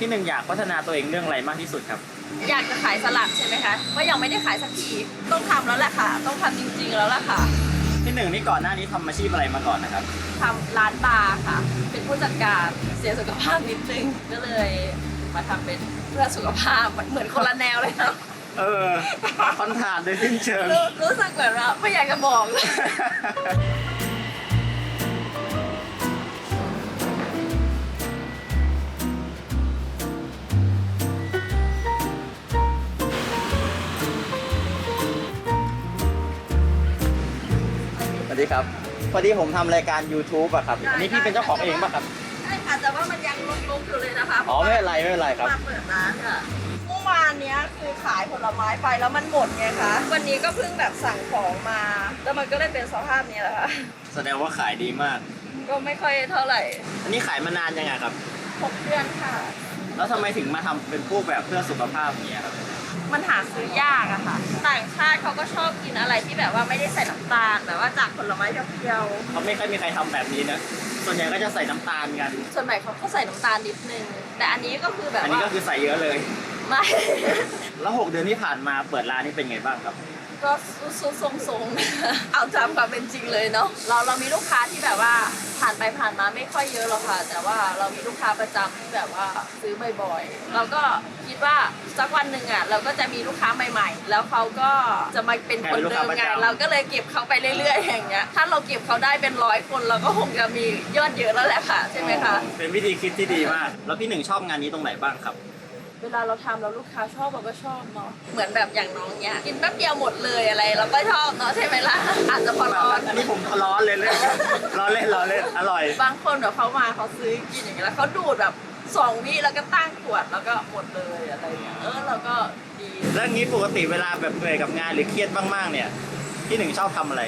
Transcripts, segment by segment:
พี่หนึ่งอยากพัฒนาตัวเองเรื่องอะไรมากที่สุดครับ อยากจะขายสลัดใช่ไหมคะก็ยังไม่ได้ขายสักทีต้องทำแล้วแหละค่ะ ต้องทำจริงๆแล้วล่ะค่ะพี่หนึ่งนี่ก่อนหน้านี้ทำอาชีพอะไรมาก่อนนะครับ ทำร้านบาร์ค่ะ เป็นผู้จัดการเสียสุขภาพนิดนึงก็เลยมาทำเป็นเพื่อสุขภาพเหมือนคนละแนวเลยนะเออคอนถามโดยสิ้นเชิง รู้รู้สึกเหมือนว่าไม่อยากจะบอกเลย ดีครับพอดีผมทำรายการ YouTube อะครับ อันนี้พี่เป็นเจ้าของเองป่ะครับ ใช่ค่ะแต่ว่ามันยังลุกๆอยู่เลยนะคะอ๋อไม่เป็นไรไม่เป็นไรครับ มาเปิดร้านค่ะเมื่อวานเนี้ยคือขายผลไม้ไปแล้วมันหมดไงคะ วันนี้ก็เพิ่งแบบสั่งของมา แล้วมันก็เลยเป็นสภาพนี้แหละค่ะ แสดงว่าขายดีมาก ก็ไม่ค่อยเท่าไหร่อันนี้ขายมานานยังไงครับ หกเดือนค่ะ แล้วทำไมถึงมาทำเป็นพวกแบบเพื่อสุขภาพอย่างเงี้ยครับ มันหาซื้อยากอะค่ะ ต่างชาติเขาก็ชอบกินอะไรที่แบบว่าไม่ได้ใส่น้ำตาลแบบว่าจากผลไม้เพียวเขาไม่ค่อยมีใครทำแบบนี้นะ ส่วนใหญ่ก็จะใส่น้ำตาลกัน ๆส่วนใหญ่เขาก็ใส่น้ำตาลนิดนึง แต่อันนี้ก็คือแบบอันนี้ว่าก็คือใส่เยอะเลย ไม่ แล้วหกเดือนที่ผ่านมาเปิดร้านนี่เป็นไงบ้างครับ ก็ซุดๆทรงๆ เอาตามความเป็นจริงเลยเนาะเราเรามีลูกค้าที่แบบว่าผ่านไปผ่านมาไม่ค่อยเยอะหรอกค่ะ แต่ว่าเรามีลูกค้าประจำที่แบบว่าซื้อบ่อยๆ เราก็คิดว่าสักวันหนึ่งอะเราก็จะมีลูกค้าใหม่ ๆ แล้วเขาก็จะมาเป็นคนเดิมไงเราก็เลยเก็บเขาไปเรื่อยๆ อย่างเงี้ย ถ้าเราเก็บเขาได้เป็นร้อยคนเราก็คงจะมียอดเยอะแล้วแหละค่ะ ใช่ไหมคะ เป็นวิธีคิดที่ดีมาก แล้วพี่หนึ่งชอบงานนี้ตรงไหนบ้างครับ เวลาเราทำแล้วลูกค้าชอบเราก็ชอบเนาะเหมือนแบบอย่างน้องเนี้ยกินแป๊บเดียวหมดเลยอะไร เราก็ชอบเนาะใช่ไหมล่ะอาจจะพอร้อนอันนี้ผมร้อนเลยเลยร้อนเล่นร้อนเล่นอร่อย บางคนแบบเขามาเขาซื้อกินอย่างเงี้ยแล้วเขาดูดแบบสองวิแล้วก็ตั้งขวดแล้วก็หมดเลยอะไรเงี้ยเออเราก็ดีแล้วงี้ปกติเวลาแบบเหนื่อยกับงานหรือเครียดมากๆเนี่ยพี่หนึ่งชอบทำอะไร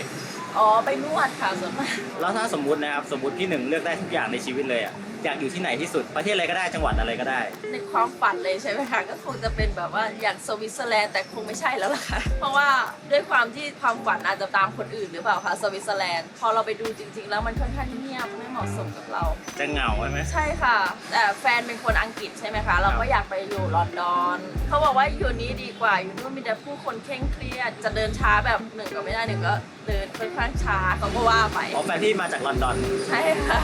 อ๋อไปนวดค่ะส่วนมากแล้วถ้าสมมตินะครับสมมติพี่หนึ่งเลือกได้ทุกอย่างในชีวิตเลยอะ อยากอยู่ที่ไหนที่สุดประเทศอะไรก็ได้จังหวัดอะไรก็ได้ ในความฝันเลยใช่ไหมคะก็คงจะเป็นแบบว่าอย่างสวิตเซอร์แลนด์แต่คงไม่ใช่แล้วล่ะค่ะเพราะว่าด้วยความที่ความฝันอาจจะตามคนอื่นหรือเปล่าคะสวิตเซอร์แลนด์พอเราไปดูจริง ๆ แล้วมันค่อนข้างเงียบไม่เหมาะสมกับเรา จะเหงาใช่ไหมใช่ค่ะ แต่แฟนเป็นคนอังกฤษใช่ไหมคะเราก็อยากไปอยู่ลอนดอนเขาบอกว่าอยู่นี้ดีกว่าอยู่นู่นมีแต่ผู้คนเคร่งเครียด จะเดินช้าแบบหนึ่งก็ไม่ได้หนึ่งก็เดินค่อนข้างช้าเขาก็ว่าไปอ๋อแฟนพี่มาจากลอนดอนใช่ค่ะ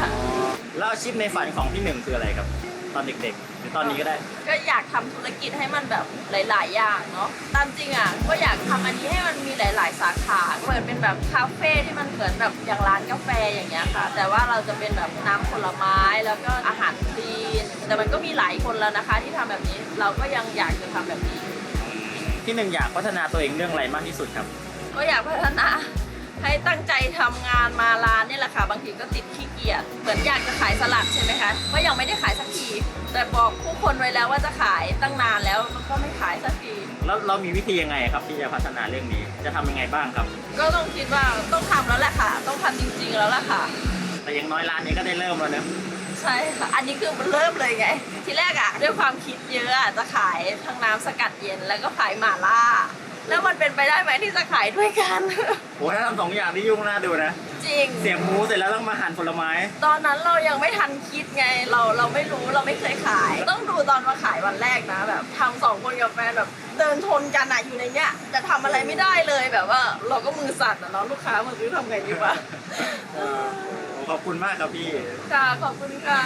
แล้วอาชีพในฝันของพี่หนึ่งคืออะไรครับ ตอนเด็กๆ หรือตอนนี้ก็ได้ ก็อยากทำธุรกิจให้มันแบบหลาย ๆ อย่างเนาะ ตามจริงอะก็อยากทำอันนี้ให้มันมีหลาย ๆ สาขาเหมือนเป็นแบบคาเฟ่ที่มันเหมือนแบบอย่างร้านกาแฟอย่างเงี้ยค่ะ แต่ว่าเราจะเป็นแบบน้ำผลไม้แล้วก็อาหารคลีน แต่มันก็มีหลายคนแล้วนะคะ ที่ทำแบบนี้ เราก็ยังอยากจะทำแบบนี้พี่หนึ่งอยากพัฒนาตัวเองเรื่องอะไรมากที่สุดครับ ก็อยากพัฒนา ให้ตั้งใจทำงานมาร้านเนี่ยแหละค่ะ บางทีก็ติดขี้เกียจเหมือนอยากจะขายสลัดใช่ไหมคะก็ยังไม่ได้ขายสักที แต่บอกผู้คนไว้แล้วว่าจะขายตั้งนานแล้วมันก็ไม่ขายสักที แล้วเรามีวิธียังไงครับ ที่จะพัฒนาเรื่องนี้จะทำยังไงบ้างครับ ก็ต้องคิดว่าต้องทำแล้วแหละค่ะ ต้องทำจริง ๆ แล้วล่ะค่ะ แต่อยังน้อยร้านนี้ก็ได้เริ่มแล้วนะใช่ค่ะ อันนี้คือมันเริ่มเลยไง ทีแรกอะด้วยความคิดเยอะอะจะขายทั้งน้ำสกัดเย็นแล้วก็ขายหม่าล่า แล้วมันเป็นไปได้ไหมที่จะขายด้วยกันโอ้ถ้าทำสองอย่างที่ยุ่งน่าดูนะ จริง เสียบหมูเสร็จแล้วต้องมาหั่นผลไม้ ตอนนั้นเรายังไม่ทันคิดไง เราเราไม่รู้เราไม่เคยขาย ต้องดูตอนมาขายวันแรกนะแบบทำสองคนกับแฟนแบบเดินชนกันอะอยู่ในเนี้ยแต่ทำอะไรไม่ได้เลยแบบว่า เราก็มือสั่นอะเนาะลูกค้ามาซื้อทำไงดีวะ ขอบคุณมากครับพี่ ค่ะขอบคุณค่ะ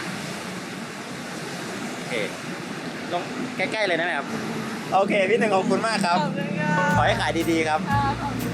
โอเค ลงใกล้ ๆ เลยนะครับ โอเค พี่หนึ่งขอบคุณมากครับ ขอบคุณค่ะขอให้ขายดีๆครับค่ะขอบคุณ